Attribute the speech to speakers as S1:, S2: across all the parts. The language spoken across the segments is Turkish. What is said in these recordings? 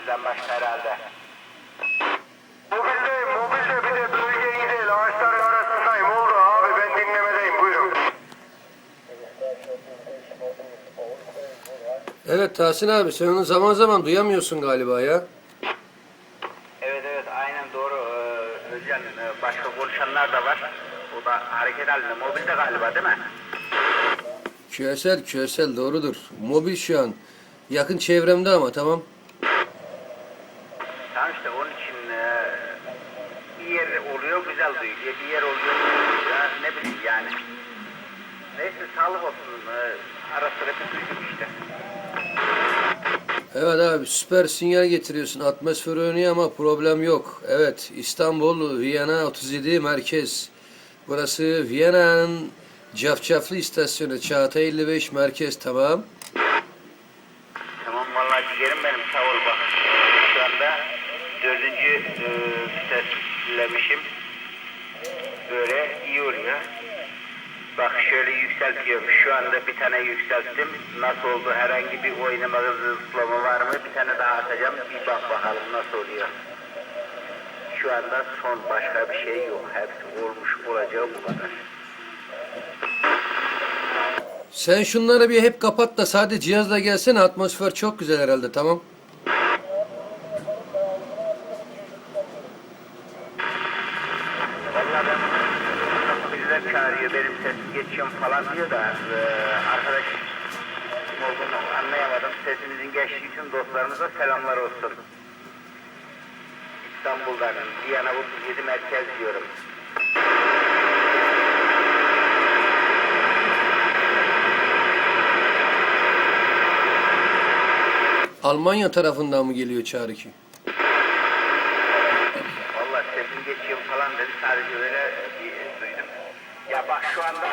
S1: bizden başka herhalde.
S2: Mobildeyim, mobilde bir de bölge iyi değil. Ağaçların arasındayım. Oldu abi ben dinlemedeyim. Buyurun.
S3: Evet Tahsin abi sen onu zaman zaman duyamıyorsun galiba ya.
S1: Evet evet aynen doğru. Ee, Özcan e, başka konuşanlar da var. O da hareket halinde. Mobilde galiba değil mi?
S3: QSL QSL doğrudur. Mobil şu an. Yakın çevremde ama. Tamam
S1: işte onun için e, bir yer oluyor güzel duyuluyor. Bir yer oluyor. Ne bileyim yani. Neyse sağlık olsun. Ee, ara sıra bir duydum işte.
S3: Evet abi süper sinyal getiriyorsun. Atmosfer oynuyor ama problem yok. Evet İstanbul Viyana 37 merkez. Burası Viyana'nın Cafcaflı istasyonu Çağatay 55 merkez. Tamam
S1: vallahi ciğerim benim sağ ol bak. Şu anda dördüncü e, viteslemişim. Böyle iyi oluyor. Bak şöyle yükseltiyorum. Şu anda bir tane yükselttim. Nasıl oldu? Herhangi bir oynama hızı zıplama var mı? Bir tane daha atacağım. Bir bak bakalım nasıl oluyor. Şu anda son başka bir şey yok. Hepsi olmuş olacağı bu kadar.
S3: Sen şunları bir hep kapat da sadece cihazla gelsene. Atmosfer çok güzel herhalde tamam.
S1: Vallahi ben birileri çağırıyor benim sesim geçiyorum falan diyor da e, arkadaş olduğunu anlayamadım. Sesimizin geçtiği için dostlarımıza selamlar olsun. İstanbul'dan Viyana 37 merkez diyorum.
S3: Almanya tarafından mı geliyor çağrı ki?
S1: Vallahi sesim geçiyor falan dedi sadece öyle. Ya bak şu anda.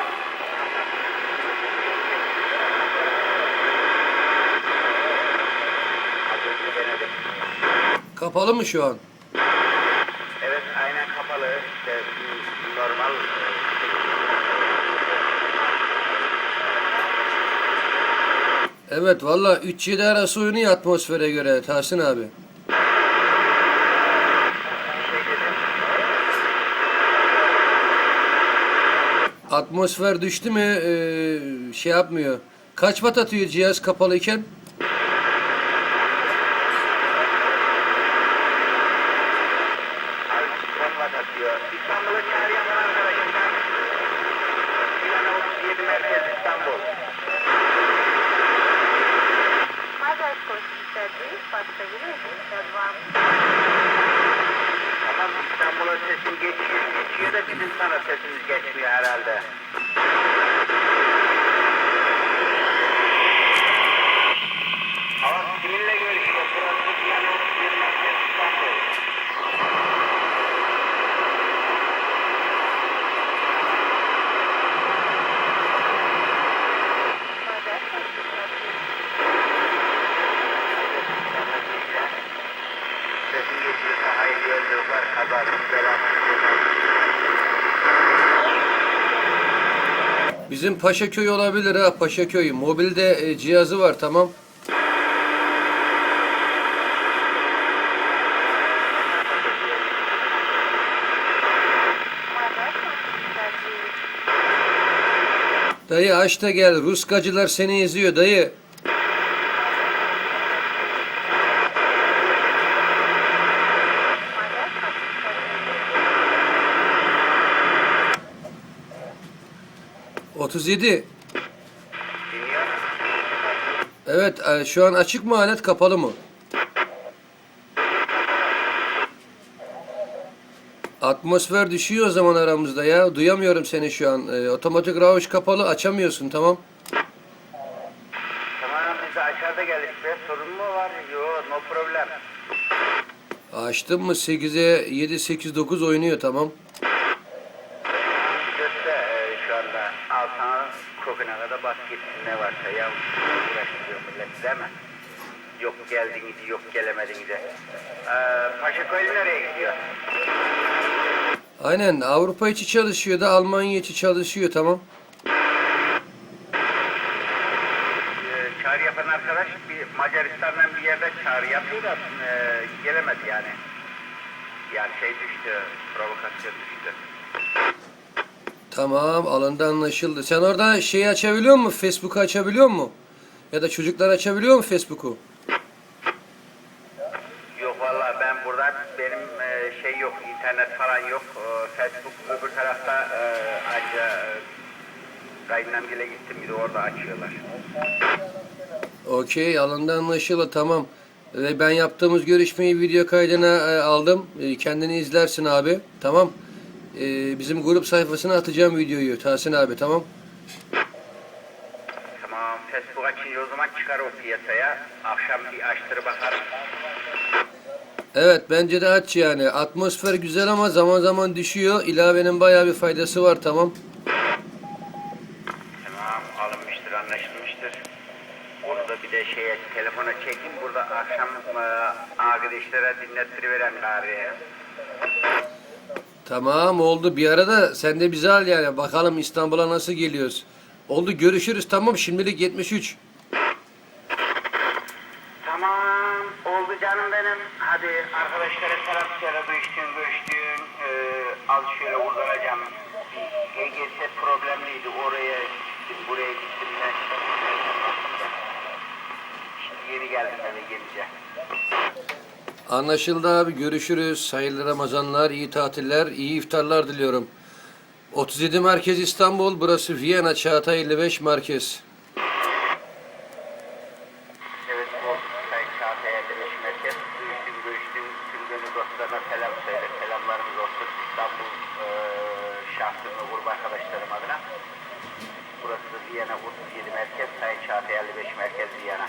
S3: Kapalı mı şu an?
S1: Evet aynen kapalı. İşte normal.
S3: Evet valla 3-7 arası oynuyor atmosfere göre Tahsin abi. Atmosfer düştü mü eee, şey yapmıyor. Kaç watt atıyor cihaz kapalıyken?
S1: Abi sonuna katıyor. İstanbul'a çağırıyorum ben arkadaşım ben. Viyana 37 merkez İstanbul.
S4: Mother service possibility that one
S1: Tamam İstanbul'a sesim geçiyor. Geçiyor da bizim sana sesimiz geçmiyor herhalde. Ama kiminle görüşüyor? Burası Viyana 37 merkez İstanbul.
S3: Bizim Paşaköy olabilir ha Paşaköy. Mobilde e, cihazı var tamam. Dayı aç da gel. Ruskacılar seni eziyor dayı. 37.
S1: Dinliyor.
S3: Evet e, şu an açık mı alet kapalı mı? Atmosfer düşüyor o zaman aramızda ya. Duyamıyorum seni şu an. E, otomatik rauş kapalı açamıyorsun tamam.
S1: Tamam biz de aşağıda be. Sorun mu var? Yok no problem.
S3: Açtım mı 8'e 7 8 9 oynuyor tamam.
S1: Şu anda. Al sana kokuna kadar bas gitsin ne varsa ya. Uğraştırıyor millet değil mi? Yok geldin idi, yok gelemedin idi. Ee, Paşaköy nereye gidiyor?
S3: Aynen Avrupa içi çalışıyor da Almanya içi çalışıyor tamam.
S1: Ee, çağrı yapan arkadaş bir Macaristan'dan bir yerde çağrı yapıyor da e, gelemedi yani. Yani şey düştü, provokasyon düştü.
S3: Tamam alındı anlaşıldı. Sen orada şeyi açabiliyor musun? Facebook'u açabiliyor musun? Ya da çocuklar açabiliyor mu Facebook'u?
S1: Yok vallahi ben buradan benim e, şey yok, internet falan yok. E, Facebook öbür tarafta e, anca e, Kayınlamgil'e gittim bir de orada açıyorlar.
S3: Okey alındı anlaşıldı tamam. Ve ben yaptığımız görüşmeyi video kaydına e, aldım. E, kendini izlersin abi. Tamam. E, bizim grup sayfasına atacağım videoyu Tahsin abi tamam.
S1: Tamam Facebook açınca o zaman çıkar o piyasaya. Akşam bir açtır bakarım.
S3: Evet bence de aç yani. Atmosfer güzel ama zaman zaman düşüyor. İlavenin bayağı bir faydası var tamam.
S1: Tamam alınmıştır anlaşılmıştır. Onu da bir de şeye telefona çekeyim. Burada akşam e, arkadaşlara dinlettiriveren gari.
S3: Tamam oldu. Bir arada sen de bizi al yani. Bakalım İstanbul'a nasıl geliyoruz. Oldu görüşürüz tamam şimdilik 73.
S1: Tamam oldu canım benim. Hadi arkadaşlara selam söyle görüştüğün görüştüğün. E, al şöyle uzanacağım. EGS problemliydi. Oraya gittim buraya gittim. Ben. Şimdi yeni geldim eve gelince.
S3: Anlaşıldı abi görüşürüz. Hayırlı Ramazanlar, iyi tatiller, iyi iftarlar diliyorum. 37 Merkez İstanbul, burası Viyana Çağatay 55 Merkez.
S1: Evet o Sayın Çağatay 55 merkez. Görüştüm görüştüm. Tüm gönül selam söyle. Selamlarımız olsun İstanbul e, şahsım arkadaşlarım adına. Burası Viyana 37 merkez. Sayın Çağatay 55 merkez Viyana.